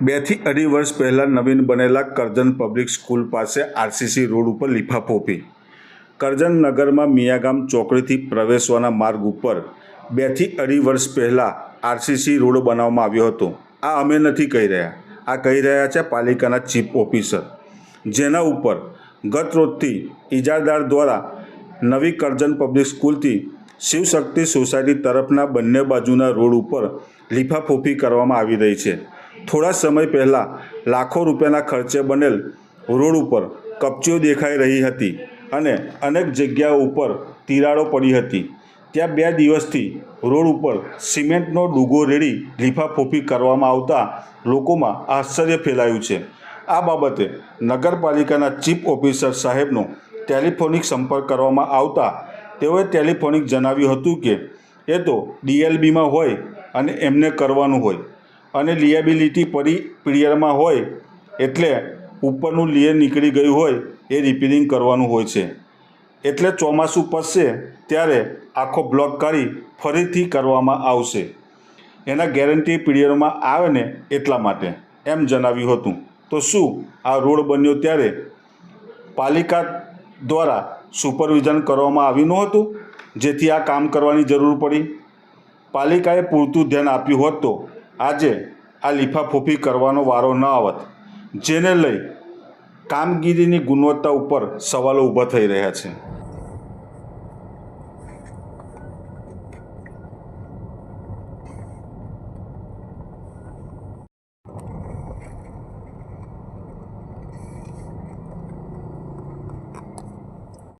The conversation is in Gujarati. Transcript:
બેથી અઢી વર્ષ પહેલાં નવીન બનેલા કરજણ પબ્લિક સ્કૂલ પાસે આરસીસી રોડ ઉપર લીફાફોફી કરજણ નગરમાં મિયાગામ ચોકડીથી પ્રવેશવાના માર્ગ ઉપર બેથી અઢી વર્ષ પહેલાં આરસીસી રોડ બનાવવામાં આવ્યો હતો. આ અમે નથી કહી રહ્યા. આ કહી રહ્યા છે પાલિકાના ચીફ ઓફિસર, જેના ઉપર ગત રોજથી ઇજારદાર દ્વારા નવી કરજણ પબ્લિક સ્કૂલથી શિવશક્તિ સોસાયટી તરફના બંને બાજુના રોડ ઉપર લીફાફોફી કરવામાં આવી રહી છે. થોડા સમય પહેલાં લાખો રૂપિયાના ખર્ચે બનેલ રોડ ઉપર કપચીઓ દેખાઈ રહી હતી અને અનેક જગ્યાઓ ઉપર તિરાડો પડી હતી. ત્યાં બે દિવસથી રોડ ઉપર સિમેન્ટનો ડૂગો રેડી લીફાફોફી કરવામાં આવતા લોકોમાં આશ્ચર્ય ફેલાયું છે. આ બાબતે નગરપાલિકાના ચીફ ઓફિસર સાહેબનો ટેલિફોનિક સંપર્ક કરવામાં આવતા તેઓએ ટેલિફોનિક જણાવ્યું હતું કે, એ તો ડીએલબીમાં હોય અને એમને કરવાનું હોય. અને લિએબિલિટી પરી પીરિયડમાં હોય એટલે ઉપરનું લિયર નીકળી ગયું હોય એ રિપેરિંગ કરવાનું હોય છે. એટલે ચોમાસું પસશે ત્યારે આખો બ્લોક કાઢી ફરીથી કરવામાં આવશે. એના ગેરંટી પીરિયડમાં આવે ને એટલા માટે. એમ જણાવ્યું હતું. તો શું આ રોડ બન્યો ત્યારે? પાલિકા દ્વારા સુપરવિઝન કરવામાં આવ્યું નહોતું? જેથી આ કામ કરવાની જરૂર પડી? પાલિકાએ પૂરતું ધ્યાન આપ્યું હોત તો આજે આ લીફાફૂફી કરવાનો વારો ન આવત, જેને લઈ કામગીરીની ગુણવત્તા ઉપર સવાલો ઊભા થઈ રહ્યા છે.